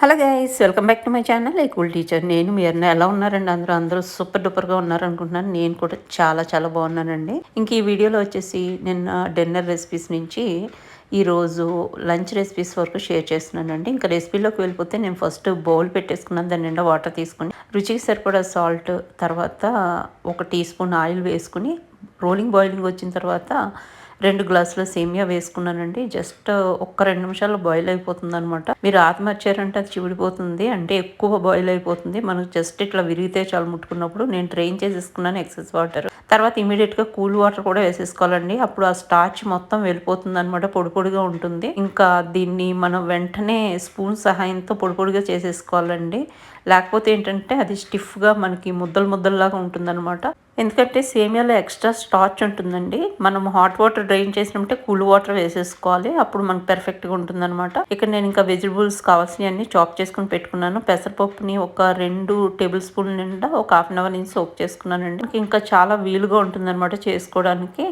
Hello guys welcome back to my channel ఈ cool teacher నేను మీరు ఎలా ఉన్నారండి? అందరూ అందరూ సూపర్ డూపర్గా ఉన్నారనుకుంటున్నాను. నేను కూడా చాలా చాలా బాగున్నానండి. ఇంక ఈ వీడియోలో వచ్చేసి నిన్న డిన్నర్ రెసిపీస్ నుంచి ఈరోజు లంచ్ రెసిపీస్ వరకు షేర్ చేస్తున్నానండి. ఇంకా రెసిపీలోకి వెళ్ళిపోతే నేను ఫస్ట్ బౌల్ పెట్టేసుకున్నాను. దాని నిండా వాటర్ తీసుకుని రుచికి సరిపడా సాల్ట్ తర్వాత ఒక టీ స్పూన్ ఆయిల్ వేసుకుని రోలింగ్ బాయిలింగ్ వచ్చిన తర్వాత రెండు గ్లాసుల సేమియా వేసుకున్నానండి. జస్ట్ ఒక్క రెండు నిమిషాలు బాయిల్ అయిపోతుంది అనమాట మీరు ఆత్మహత్యారంటే అది చివిడిపోతుంది. అంటే ఎక్కువ బాయిల్ అయిపోతుంది. మనకు జస్ట్ ఇట్లా విరిగితే చాలు ముట్టుకున్నప్పుడు నేను ట్రైన్ చేసేసుకున్నాను ఎక్సెస్ వాటర్ తర్వాత ఇమీడియట్గా కూల్ వాటర్ కూడా వేసేసుకోవాలండి. అప్పుడు ఆ స్టార్చ్ మొత్తం వెళ్ళిపోతుంది అనమాట పొడి పొడిగా ఉంటుంది. ఇంకా దీన్ని మనం వెంటనే స్పూన్ సహాయంతో పొడి పొడిగా చేసేసుకోవాలండి. లేకపోతే ఏంటంటే అది స్టిఫ్గా మనకి ముద్దలు ముద్దల్లాగా ఉంటుందన్నమాట. ఎందుకంటే సేమియాలో ఎక్స్ట్రా స్టార్చ్ ఉంటుందండి. మనం హాట్ వాటర్ డ్రైన్ చేసినట్టే కూల్ వాటర్ వేసేసుకోవాలి. అప్పుడు మనకు పెర్ఫెక్ట్గా ఉంటుందన్నమాట. ఇక్కడ నేను ఇంకా వెజిటబుల్స్ కావాల్సినవి చాప్ చేసుకుని పెట్టుకున్నాను. పెసరపప్పుని ఒక రెండు టేబుల్ స్పూన్ నిండా ఒక హాఫ్ అన్ అవర్ నుంచి సోప్ చేసుకున్నానండి. ఇంకా చాలా వీలుగా ఉంటుందన్నమాట చేసుకోవడానికి.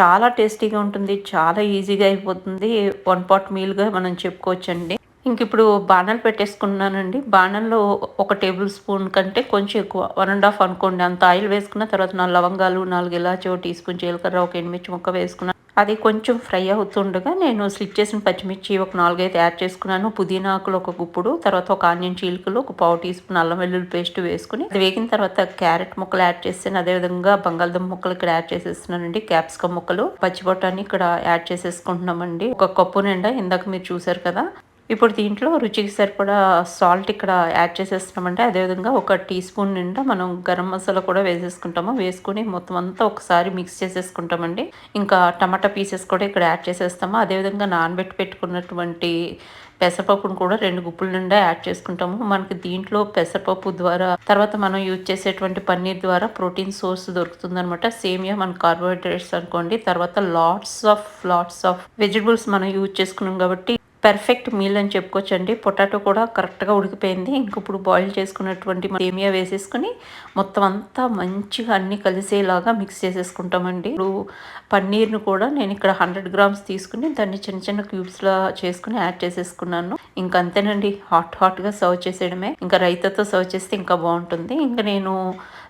చాలా టేస్టీగా ఉంటుంది. చాలా ఈజీగా అయిపోతుంది. వన్ పాట్ మీల్గా మనం చెప్పుకోవచ్చండి. ఇంక ఇప్పుడు బాణాలు పెట్టేసుకున్నానండి బాణంలో ఒక టేబుల్ స్పూన్ కంటే కొంచెం ఎక్కువ వన్ అండ్ హాఫ్ అనుకోండి. అంత ఆయిల్ వేసుకున్న తర్వాత నాలుగు లవంగాలు నాలుగు ఇలాచో టీ స్పూన్ జీలకర్ర ఒక ఎండుమిర్చి ముక్క వేసుకున్నాను అది కొంచెం ఫ్రై అవుతుండగా నేను స్లిట్ చేసిన పచ్చిమిర్చి ఒక నాలుగైదు యాడ్ చేసుకున్నాను. పుదీనా ఆకులు ఒక గుప్పుడు తర్వాత ఒక ఆనియన్ చీలికలు ఒక పావు టీ స్పూన్ అల్లం వెల్లుల్లి పేస్ట్ వేసుకుని అది వేగిన తర్వాత క్యారెట్ ముక్కలు యాడ్ చేస్తాను. అదేవిధంగా బంగాళదుంప ముక్కలు ఇక్కడ యాడ్ చేసేస్తున్నానండి. క్యాప్సికమ్ ముక్కలు పచ్చిబొట్టాన్ని ఇక్కడ యాడ్ చేసేసుకుంటున్నామండి. ఒక కప్పు నిండా ఇందాక మీరు చూసారు కదా. ఇప్పుడు దీంట్లో రుచికి సరిపడా సాల్ట్ ఇక్కడ యాడ్ చేసేస్తున్నామంటే అదేవిధంగా ఒక టీ స్పూన్ నిండా మనం గరం మసాలా కూడా వేసేసుకుంటాము. వేసుకుని మొత్తం అంతా ఒకసారి మిక్స్ చేసేసుకుంటామండి. ఇంకా టమాటా పీసెస్ కూడా ఇక్కడ యాడ్ చేసేస్తాము. అదేవిధంగా నానబెట్టి పెట్టుకున్నటువంటి పెసరపప్పును కూడా రెండు గుప్పుల నిండా యాడ్ చేసుకుంటాము. మనకి దీంట్లో పెసరపప్పు ద్వారా తర్వాత మనం యూజ్ చేసేటువంటి పన్నీర్ ద్వారా ప్రోటీన్ సోర్స్ దొరుకుతుందనమాట సేమియా మన కార్బోహైడ్రేట్స్ అనుకోండి. తర్వాత lots of lots of vegetables మనం యూజ్ చేసుకున్నాం కాబట్టి పర్ఫెక్ట్ మీల్ అని చెప్పుకోవచ్చండి. పొటాటో కూడా కరెక్ట్గా ఉడికిపోయింది. ఇంక ఇప్పుడు బాయిల్ చేసుకున్నటువంటి సేమియా వేసేసుకుని మొత్తం అంతా మంచిగా అన్ని కలిసేలాగా మిక్స్ చేసేసుకుంటామండి. ఇప్పుడు పన్నీర్ను కూడా నేను ఇక్కడ హండ్రెడ్ గ్రామ్స్ తీసుకుని దాన్ని చిన్న చిన్న క్యూబ్స్లా చేసుకుని యాడ్ చేసేసుకున్నాను. ఇంకా అంతేనండి. హాట్ హాట్గా సర్వ్ చేసేయడమే. ఇంకా రైతాతో సర్వ్ చేస్తే ఇంకా బాగుంటుంది. ఇంకా నేను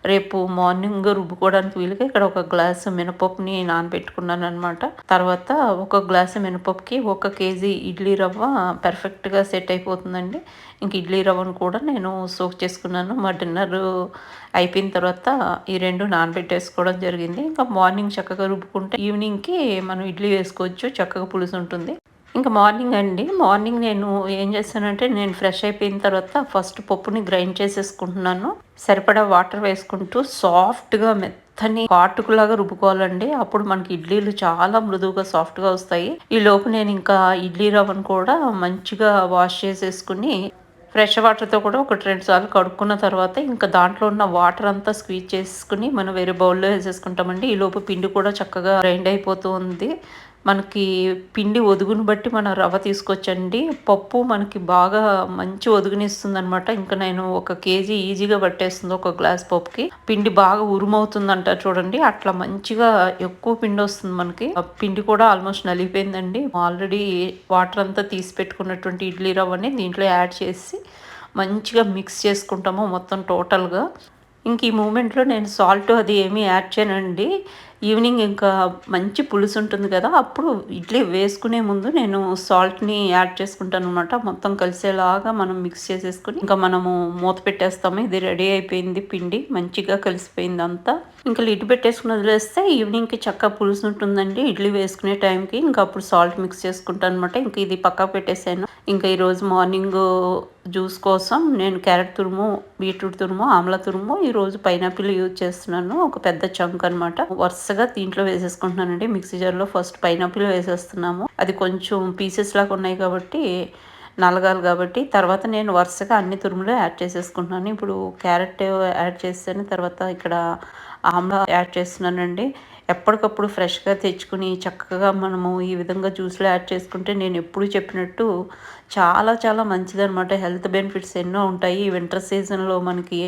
రేపు మార్నింగ్ రుబ్బుకోవడానికి వీలుగా ఇక్కడ ఒక గ్లాసు మినపప్పుని నానబెట్టుకున్నాను అనమాట తర్వాత ఒక గ్లాసు మినపప్పుకి ఒక కేజీ ఇడ్లీ రవ్వ పర్ఫెక్ట్గా సెట్ అయిపోతుందండి. ఇంక ఇడ్లీ రవ్వను కూడా నేను సోక్ చేసుకున్నాను. మా డిన్నర్ అయిపోయిన తర్వాత ఈ రెండు నానబెట్టేసుకోవడం జరిగింది. ఇంకా మార్నింగ్ చక్కగా రుబ్బుకుంటే ఈవినింగ్కి మనం ఇడ్లీ వేసుకోవచ్చు. చక్కగా పులుసు ఉంటుంది. ఇంకా మార్నింగ్ అండి. మార్నింగ్ నేను ఏం చేస్తానంటే నేను ఫ్రెష్ అయిపోయిన తర్వాత ఫస్ట్ పప్పుని గ్రైండ్ చేసేసుకుంటున్నాను. సరిపడా వాటర్ వేసుకుంటూ సాఫ్ట్గా మెత్తని కాటుకులాగా రుబ్బుకోవాలండి. అప్పుడు మనకి ఇడ్లీలు చాలా మృదువుగా సాఫ్ట్గా వస్తాయి. ఈ లోపు నేను ఇంకా ఇడ్లీ రవ్వను కూడా మంచిగా వాష్ చేసేసుకుని ఫ్రెష్ వాటర్తో కూడా ఒకటి రెండు సార్లు కడుక్కున్న తర్వాత ఇంకా దాంట్లో ఉన్న వాటర్ అంతా స్క్వీజ్ చేసుకుని మనం వేరే బౌల్లో వేసేసుకుంటామండి. ఈ లోపు పిండి కూడా చక్కగా గ్రైండ్ అయిపోతూ ఉంది. మనకి పిండి ఒదుగును బట్టి మనం రవ్వ తీసుకొచ్చండి. పప్పు మనకి బాగా మంచి ఒదుగునిస్తుంది అనమాట ఇంకా నేను ఒక కేజీ ఈజీగా పట్టేస్తుంది ఒక గ్లాస్ పప్పుకి. పిండి బాగా ఉరుమవుతుందంట చూడండి. అట్లా మంచిగా ఎక్కువ పిండి వస్తుంది మనకి. పిండి కూడా ఆల్మోస్ట్ నలిగిపోయిందండి. ఆల్రెడీ వాటర్ అంతా తీసి పెట్టుకున్నటువంటి ఇడ్లీ రవ్వని దీంట్లో యాడ్ చేసి మంచిగా మిక్స్ చేసుకుంటాము మొత్తం టోటల్గా. ఇంక ఈ మూమెంట్లో నేను సాల్ట్ అది ఏమీ యాడ్ చేయనండి. ఈవినింగ్ ఇంకా మంచి పులుసు ఉంటుంది కదా అప్పుడు ఇడ్లీ వేసుకునే ముందు నేను సాల్ట్ని యాడ్ చేసుకుంటాను అనమాట మొత్తం కలిసేలాగా మనం మిక్స్ చేసేసుకుని ఇంకా మనము మూత పెట్టేస్తాము. ఇది రెడీ అయిపోయింది పిండి మంచిగా కలిసిపోయింది అంతా. ఇంకా లిడ్ పెట్టేసుకుని వదిలేస్తే ఈవినింగ్కి చక్క పులుసు ఉంటుందండి. ఇడ్లీ వేసుకునే టైంకి ఇంకా అప్పుడు సాల్ట్ మిక్స్ చేసుకుంటాను అనమాట ఇంకా ఇది పక్కకు పెట్టేసాను. ఇంకా ఈరోజు మార్నింగ్ జ్యూస్ కోసం నేను క్యారెట్ తురుము బీట్రూట్ తురుము ఆమ్ల తురుము ఈరోజు పైనాపిల్ యూజ్ చేస్తున్నాను. ఒక పెద్ద చంక్ అనమాట వరుసగా దీంట్లో వేసేసుకుంటున్నానండి. మిక్సీ జార్లో ఫస్ట్ పైనాపిల్ వేసేస్తున్నాము. అది కొంచెం పీసెస్ లాగా ఉన్నాయి కాబట్టి నలగాలి కాబట్టి తర్వాత నేను వరుసగా అన్ని తురుములు యాడ్ చేసేసుకుంటున్నాను. ఇప్పుడు క్యారెట్ యాడ్ చేస్తాను తర్వాత ఇక్కడ ఆమ్లా యాడ్ చేస్తున్నానండి. ఎప్పటికప్పుడు ఫ్రెష్గా తెచ్చుకుని చక్కగా మనము ఈ విధంగా జ్యూస్లో యాడ్ చేసుకుంటే నేను ఎప్పుడు చెప్పినట్టు చాలా చాలా మంచిదనమాట హెల్త్ బెనిఫిట్స్ ఎన్నో ఉంటాయి. ఈ వింటర్ సీజన్లో మనకి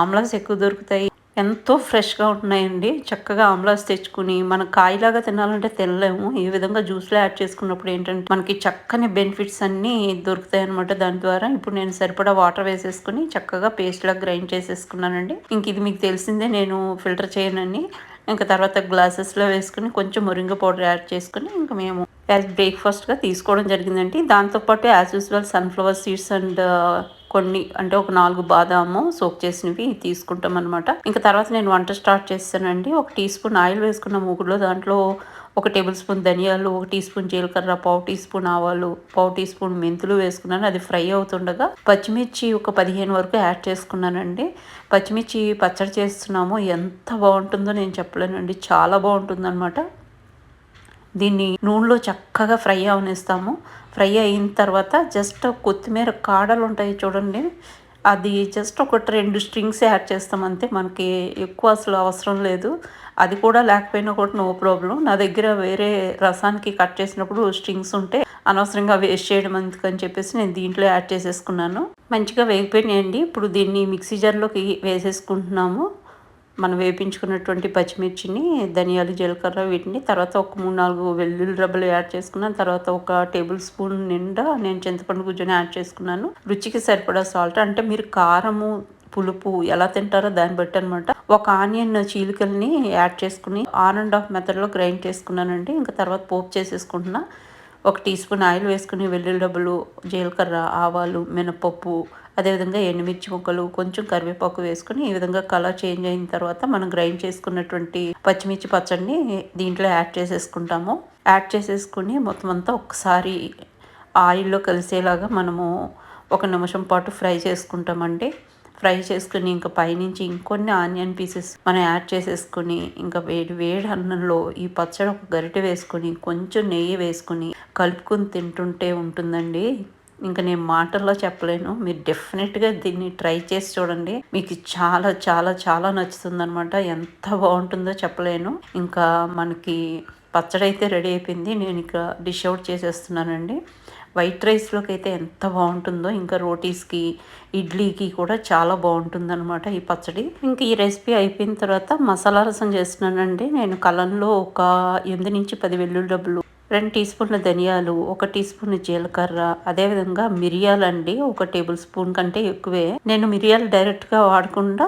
ఆమ్లాస్ ఎక్కువ దొరుకుతాయి. ఎంతో ఫ్రెష్గా ఉన్నాయండి చక్కగా ఆమ్లాస్ తెచ్చుకుని మనం కాయలాగా తినాలంటే తినలేము. ఈ విధంగా జ్యూస్లో యాడ్ చేసుకున్నప్పుడు ఏంటంటే మనకి చక్కని బెనిఫిట్స్ అన్నీ దొరుకుతాయి అనమాట దాని ద్వారా ఇప్పుడు నేను సరిపడా వాటర్ వేసేసుకుని చక్కగా పేస్ట్లా గ్రైండ్ చేసేసుకున్నానండి. ఇంక ఇది మీకు తెలిసిందే నేను ఫిల్టర్ చేయనని ఇంకా తర్వాత గ్లాసెస్లో వేసుకుని కొంచెం మురింగ పౌడర్ యాడ్ చేసుకుని ఇంకా మేము యాజ్ బ్రేక్ఫాస్ట్గా తీసుకోవడం జరిగిందండి. దాంతోపాటు as usual sunflower seeds and కొన్ని అంటే ఒక నాలుగు బాదాము సోక్ చేసినవి తీసుకుంటాం అనమాట ఇంకా తర్వాత నేను వంట స్టార్ట్ చేస్తానండి. ఒక టీ స్పూన్ ఆయిల్ వేసుకున్న మూగుడులో దాంట్లో ఒక టేబుల్ స్పూన్ ధనియాలు ఒక టీ స్పూన్ జీలకర్ర పావు టీ స్పూన్ ఆవాలు పావు టీ స్పూన్ మెంతులు వేసుకున్నాను. అది ఫ్రై అవుతుండగా పచ్చిమిర్చి ఒక పదిహేను వరకు యాడ్ చేసుకున్నానండి. పచ్చిమిర్చి పచ్చడి చేస్తున్నాము. ఎంత బాగుంటుందో నేను చెప్పలేనండి. చాలా బాగుంటుందన్నమాట. దీన్ని నూనెలో చక్కగా ఫ్రై అవనిస్తాము. ఫ్రై అయిన తర్వాత జస్ట్ కొత్తిమీర కాడలు ఉంటాయి చూడండి. అది జస్ట్ ఒకటి రెండు స్ట్రింగ్స్ యాడ్ చేస్తాం అంతే. మనకి ఎక్కువ అసలు అవసరం లేదు. అది కూడా లేకపోయినా కూడా నో ప్రాబ్లం. నా దగ్గర వేరే రసానికి కట్ చేసినప్పుడు స్ట్రింగ్స్ ఉంటే అనవసరంగా వేస్ట్ చేయడం అందుకని చెప్పేసి నేను దీంట్లో యాడ్ చేసేసుకున్నాను. మంచిగా వేగిపోయినాయండి. ఇప్పుడు దీన్ని మిక్సీ జార్లోకి వేసేసుకుంటున్నాము. మనం వేపించుకున్నటువంటి పచ్చిమిర్చిని ధనియాలు జీలకర్ర వీటిని తర్వాత ఒక మూడు నాలుగు వెల్లుల్లి రబ్బలు యాడ్ చేసుకున్నాను. తర్వాత ఒక టేబుల్ స్పూన్ నిండా నేను చింతపండు గుజ్జుని యాడ్ చేసుకున్నాను. రుచికి సరిపడా సాల్ట్ అంటే మీరు కారము పులుపు ఎలా తింటారో దాన్ని బట్టి అనమాట ఒక ఆనియన్ చీలికల్ని యాడ్ చేసుకుని ఆన్ అండ్ ఆఫ్ మెథడ్లో గ్రైండ్ చేసుకున్నానండి. ఇంకా తర్వాత పోపు చేసేసుకుంటున్నా. ఒక టీ స్పూన్ ఆయిల్ వేసుకుని వెల్లుల్లి డబ్బులు జీలకర్ర ఆవాలు మినపప్పు అదేవిధంగా ఎండుమిర్చి ముక్కలు కొంచెం కరివేపాకు వేసుకుని ఈ విధంగా కలర్ చేంజ్ అయిన తర్వాత మనం గ్రైండ్ చేసుకున్నటువంటి పచ్చిమిర్చి పచ్చడిని దీంట్లో యాడ్ చేసేసుకుంటాము. యాడ్ చేసేసుకుని మొత్తం అంతా ఒకసారి ఆయిల్లో కలిసేలాగా మనము ఒక నిమిషం పాటు ఫ్రై చేసుకుంటామండి. ఫ్రై చేసుకుని ఇంకా పైనుంచి ఇంకొన్ని ఆనియన్ పీసెస్ మనం యాడ్ చేసేసుకుని ఇంకా వేడి వేడి అన్నంలో ఈ పచ్చడి ఒక గరిటె వేసుకొని కొంచెం నెయ్యి వేసుకుని కలుపుకొని తింటుంటే ఉంటుందండి. ఇంకా నేను మాటల్లో చెప్పలేను. మీరు డెఫినెట్గా దీన్ని ట్రై చేసి చూడండి. మీకు చాలా చాలా చాలా నచ్చుతుంది అనమాట ఎంత బాగుంటుందో చెప్పలేను. ఇంకా మనకి పచ్చడి అయితే రెడీ అయిపోయింది. నేను ఇక డిష్ అవుట్ చేసేస్తున్నానండి. వైట్ రైస్లోకి అయితే ఎంత బాగుంటుందో ఇంకా రోటీస్కి ఇడ్లీకి కూడా చాలా బాగుంటుంది అనమాట ఈ పచ్చడి. ఇంకా ఈ రెసిపీ అయిపోయిన తర్వాత మసాలా రసం చేస్తున్నానండి. నేను కలంలో ఒక ఎనిమిది నుంచి పది వెల్లుల్లి డబ్బులు రెండు టీ స్పూన్ల ధనియాలు ఒక టీ స్పూన్ జీలకర్ర అదేవిధంగా మిరియాలు అండి ఒక టేబుల్ స్పూన్ కంటే ఎక్కువే. నేను మిరియాలు డైరెక్ట్గా వాడకుండా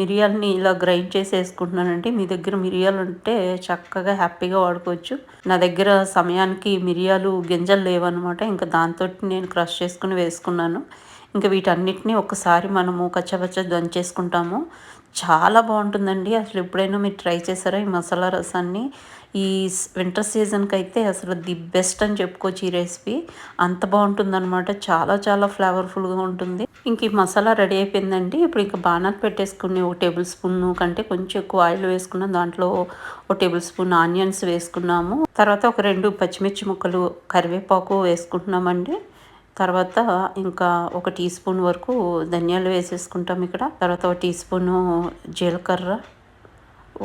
మిరియాలని ఇలా గ్రైండ్ చేసి వేసుకుంటున్నానండి మీ దగ్గర మిరియాలు ఉంటే చక్కగా హ్యాపీగా వాడుకోవచ్చు. నా దగ్గర సమయానికి మిరియాలు గింజలు లేవన్నమాట. ఇంకా దాంతో నేను క్రష్ చేసుకుని వేసుకున్నాను. ఇంకా వీటన్నిటిని ఒకసారి మనము కచ్చపచ్చ దంచేసుకుంటాము. చాలా బాగుంటుందండి. అసలు ఎప్పుడైనా మీరు ట్రై చేశారా ఈ మసాలా రసాన్ని? ఈ వింటర్ సీజన్కి అయితే అసలు ది బెస్ట్ అని చెప్పుకోవచ్చు ఈ రెసిపీ. అంత బాగుంటుందన్నమాట. చాలా చాలా ఫ్లేవర్ఫుల్గా ఉంటుంది. ఇంక ఈ మసాలా రెడీ అయిపోయిందండి. ఇప్పుడు ఇంకా బాణాలు పెట్టేసుకుని ఒక టేబుల్ స్పూన్ కంటే కొంచెం ఎక్కువ ఆయిల్ వేసుకున్నాం. దాంట్లో ఒక టేబుల్ స్పూన్ ఆనియన్స్ వేసుకున్నాము. తర్వాత ఒక రెండు పచ్చిమిర్చి ముక్కలు కరివేపాకు వేసుకుంటున్నామండి. తర్వాత ఇంకా ఒక టీ స్పూన్ వరకు ధనియాలు వేసేసుకుంటాం ఇక్కడ. తర్వాత ఒక టీ స్పూను జీలకర్ర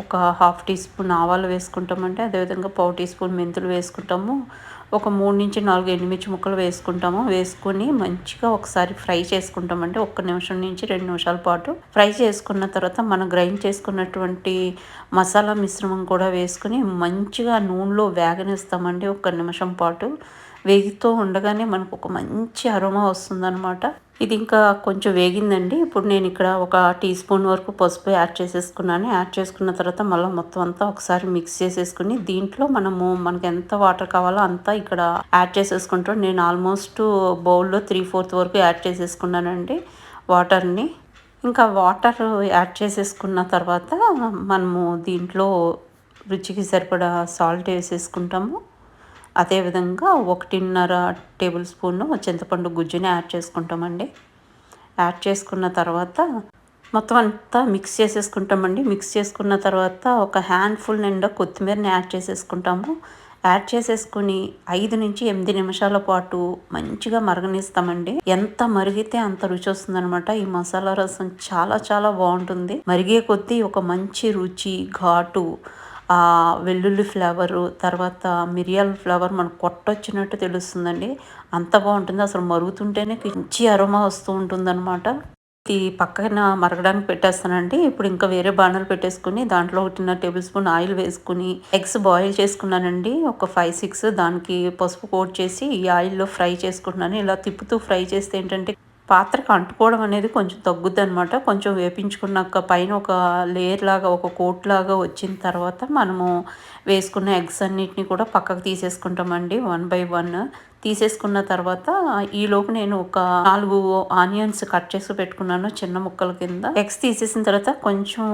ఒక హాఫ్ టీ స్పూన్ ఆవాలు వేసుకుంటామంటే అదేవిధంగా పావు టీ స్పూన్ మెంతులు వేసుకుంటాము. ఒక మూడు నుంచి నాలుగు ఎండుమిర్చి ముక్కలు వేసుకుంటాము. వేసుకొని మంచిగా ఒకసారి ఫ్రై చేసుకుంటామంటే ఒక్క నిమిషం నుంచి రెండు నిమిషాల పాటు ఫ్రై చేసుకున్న తర్వాత మనం గ్రైండ్ చేసుకున్నటువంటి మసాలా మిశ్రమం కూడా వేసుకుని మంచిగా నూనెలో వేగనిస్తామండి. ఒక్క నిమిషం పాటు వేగుతూ ఉండగానే మనకు ఒక మంచి అరోమా వస్తుందన్నమాట. ఇది ఇంకా కొంచెం వేగిందండి. ఇప్పుడు నేను ఇక్కడ ఒక టీ స్పూన్ వరకు పసుపు యాడ్ చేసేసుకున్నాను. యాడ్ చేసుకున్న తర్వాత మళ్ళీ మొత్తం అంతా ఒకసారి మిక్స్ చేసేసుకుని దీంట్లో మనము మనకి ఎంత వాటర్ కావాలో అంతా ఇక్కడ యాడ్ చేసేసుకుంటాం. నేను ఆల్మోస్ట్ బౌల్లో త్రీ ఫోర్త్ వరకు యాడ్ చేసేసుకున్నానండి వాటర్ని. ఇంకా వాటర్ యాడ్ చేసేసుకున్న తర్వాత మనము దీంట్లో రుచికి సరిపడా సాల్ట్ వేసేసుకుంటాము. అదేవిధంగా ఒకటిన్నర టేబుల్ స్పూన్ చింతపండు గుజ్జుని యాడ్ చేసుకుంటామండి. యాడ్ చేసుకున్న తర్వాత మొత్తం అంతా మిక్స్ చేసేసుకుంటామండి. మిక్స్ చేసుకున్న తర్వాత ఒక హ్యాండ్ఫుల్ నిండా కొత్తిమీరని యాడ్ చేసేసుకుంటాము. యాడ్ చేసేసుకుని ఐదు నుంచి ఎనిమిది నిమిషాల పాటు మంచిగా మరగనిస్తామండి. ఎంత మరిగితే అంత రుచి వస్తుందనమాట ఈ మసాలా రసం చాలా చాలా బాగుంటుంది. మరిగే కొద్దీ ఒక మంచి రుచి ఘాటు వెల్లుల్లి ఫ్లేవరు తర్వాత మిరియాల ఫ్లేవర్ మనకు కొట్టొచ్చినట్టు తెలుస్తుందండి. అంత బాగుంటుంది. అసలు మరుగుతుంటేనే మంచి అరోమా వస్తూ ఉంటుందన్నమాట. ఇది పక్కన మరగడానికి పెట్టేస్తానండి. ఇప్పుడు ఇంకా వేరే బాణాలు పెట్టేసుకుని దాంట్లో ఒకటిన్నర టేబుల్ స్పూన్ ఆయిల్ వేసుకుని ఎగ్స్ బాయిల్ చేసుకున్నానండి. ఒక ఫైవ్ సిక్స్ దానికి పసుపు కోట్ చేసి ఈ ఆయిల్లో ఫ్రై చేసుకుంటున్నాను. ఇలా తిప్పుతూ ఫ్రై చేస్తే ఏంటంటే పాత్రకు అంటుకోవడం అనేది కొంచెం తగ్గుద్ది అనమాట కొంచెం వేపించుకున్నాక పైన ఒక లేయర్ లాగా ఒక కోట్ లాగా వచ్చిన తర్వాత మనము వేసుకున్న ఎగ్స్ అన్నిటిని కూడా పక్కకు తీసేసుకుంటామండి వన్ బై వన్. తీసేసుకున్న తర్వాత ఈలోపు నేను ఒక నాలుగు ఆనియన్స్ కట్ చేసి పెట్టుకున్నాను చిన్న ముక్కల కింద. ఎగ్స్ తీసేసిన తర్వాత కొంచెం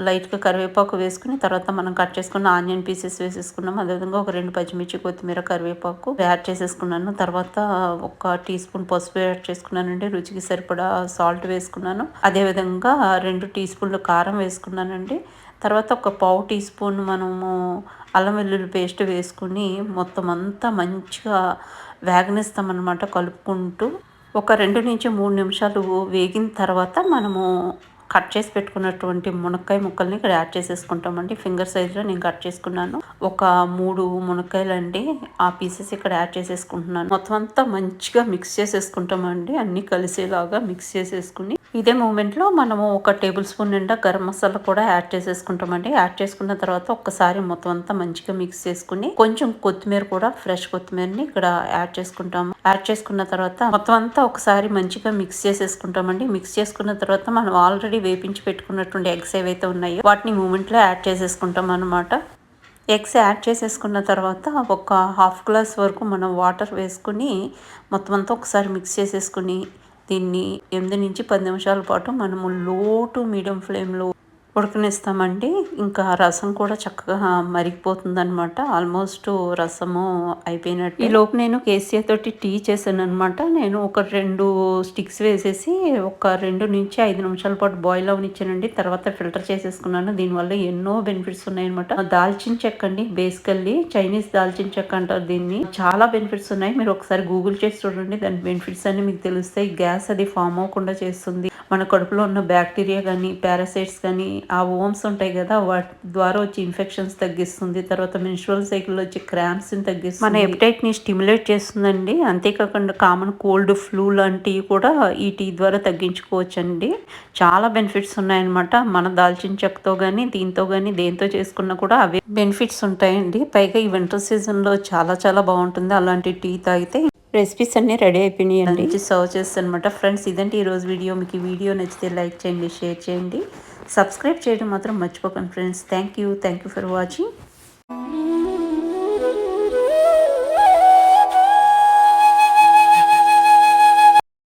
లైట్గా కరివేపాకు వేసుకుని తర్వాత మనం కట్ చేసుకున్న ఆనియన్ పీసెస్ వేసేసుకున్నాం. అదేవిధంగా ఒక రెండు పచ్చిమిర్చి కొత్తిమీర కరివేపాకు యాడ్ చేసేసుకున్నాను. తర్వాత ఒక టీ స్పూన్ పసుపు యాడ్ చేసుకున్నానండి. రుచికి సరిపడా సాల్ట్ వేసుకున్నాను. అదేవిధంగా రెండు టీ స్పూన్లు కారం వేసుకున్నానండి. తర్వాత ఒక పావు టీ స్పూన్ మనము అల్లం వెల్లుల్లి పేస్ట్ వేసుకుని మొత్తం అంతా మంచిగా వేగనిస్తామన్నమాట కలుపుకుంటూ. ఒక రెండు నుంచి మూడు నిమిషాలు వేగిన తర్వాత మనము కట్ చేసి పెట్టుకున్నటువంటి మునక్కాయ ముక్కల్ని ఇక్కడ యాడ్ చేసేసుకుంటామండి. ఫింగర్ సైజ్లో నేను కట్ చేసుకున్నాను. ఒక మూడు మునక్కాయలు అండి ఆ పీసెస్ ఇక్కడ యాడ్ చేసేసుకుంటున్నాను. మొత్తం అంతా మంచిగా మిక్స్ చేసేసుకుంటామండి. అన్నీ కలిసేలాగా మిక్స్ చేసేసుకుని ఇదే మూమెంట్లో మనము ఒక టేబుల్ స్పూన్ నిండా గరం మసాలా కూడా యాడ్ చేసేసుకుంటామండి. యాడ్ చేసుకున్న తర్వాత ఒక్కసారి మొత్తం అంతా మంచిగా మిక్స్ చేసుకుని కొంచెం కొత్తిమీర కూడా ఫ్రెష్ కొత్తిమీరని ఇక్కడ యాడ్ చేసుకుంటాము. యాడ్ చేసుకున్న తర్వాత మొత్తం అంతా ఒకసారి మంచిగా మిక్స్ చేసేసుకుంటామండి. మిక్స్ చేసుకున్న తర్వాత మనం ఆల్రెడీ వేపించి పెట్టుకున్నటువంటి ఎగ్స్ ఏవైతే ఉన్నాయో వాటిని మూమెంట్లో యాడ్ చేసేసుకుంటాం అనమాట ఎగ్స్ యాడ్ చేసేసుకున్న తర్వాత ఒక హాఫ్ గ్లాస్ వరకు మనం వాటర్ వేసుకుని మొత్తం అంతా ఒకసారి మిక్స్ చేసేసుకుని దీన్ని ఎనిమిది నుంచి పది నిమిషాల పాటు మనము లో టు మీడియం ఫ్లేమ్లో ఉడకనిస్తామండి. ఇంకా రసం కూడా చక్కగా మరిగిపోతుంది అనమాట ఆల్మోస్ట్ రసము అయిపోయినట్టు. ఈ లోపు నేను కేసీఆర్ తోటి టీ చేశాను అనమాట నేను ఒక రెండు స్టిక్స్ వేసేసి ఒక రెండు నుంచి ఐదు నిమిషాల పాటు బాయిల్ అవనిచ్చానండి. తర్వాత ఫిల్టర్ చేసేసుకున్నాను. దీనివల్ల ఎన్నో బెనిఫిట్స్ ఉన్నాయన్నమాట. దాల్చిన చెక్క అండి బేసికల్లీ చైనీస్ దాల్చిన చెక్క అంటారు దీన్ని. చాలా బెనిఫిట్స్ ఉన్నాయి. మీరు ఒకసారి గూగుల్ చేసి చూడండి. దాని బెనిఫిట్స్ అన్ని మీకు తెలుస్తాయి. గ్యాస్ అది ఫామ్ అవ్వకుండా చేస్తుంది. మన కడుపులో ఉన్న బ్యాక్టీరియా కానీ పారాసైట్స్ కానీ ఆ ఓమ్స్ ఉంటాయి కదా వాటి ద్వారా వచ్చి ఇన్ఫెక్షన్స్ తగ్గిస్తుంది తర్వాత మెన్స్ట్రువల్ సైకిల్ వచ్చి క్రాంప్స్ తగ్గిస్తుంది. మన ఎపిటైట్ని స్టిమ్యులేట్ చేస్తుందండి. అంతేకాకుండా కామన్ కోల్డ్ ఫ్లూ లాంటివి కూడా ఈ టీ ద్వారా తగ్గించుకోవచ్చు అండి చాలా బెనిఫిట్స్ ఉన్నాయన్నమాట. మన దాల్చిన చెక్కతో కానీ దీంతో కానీ దేంతో చేసుకున్నా కూడా అవే బెనిఫిట్స్ ఉంటాయండి. పైగా ఈ వింటర్ సీజన్లో చాలా చాలా బాగుంటుంది. అలాంటి టీ తాగితే రెసిపీస్ అన్నీ రెడీ అయిపోయినాయి అండి సర్వ్ చేస్తాను అనమాట ఫ్రెండ్స్ ఇదంటే ఈరోజు వీడియో. మీకు ఈ వీడియో నచ్చితే లైక్ చేయండి షేర్ చేయండి. సబ్స్క్రైబ్ చేయడం మాత్రం మర్చిపోకండి friends. Thank you thank you for watching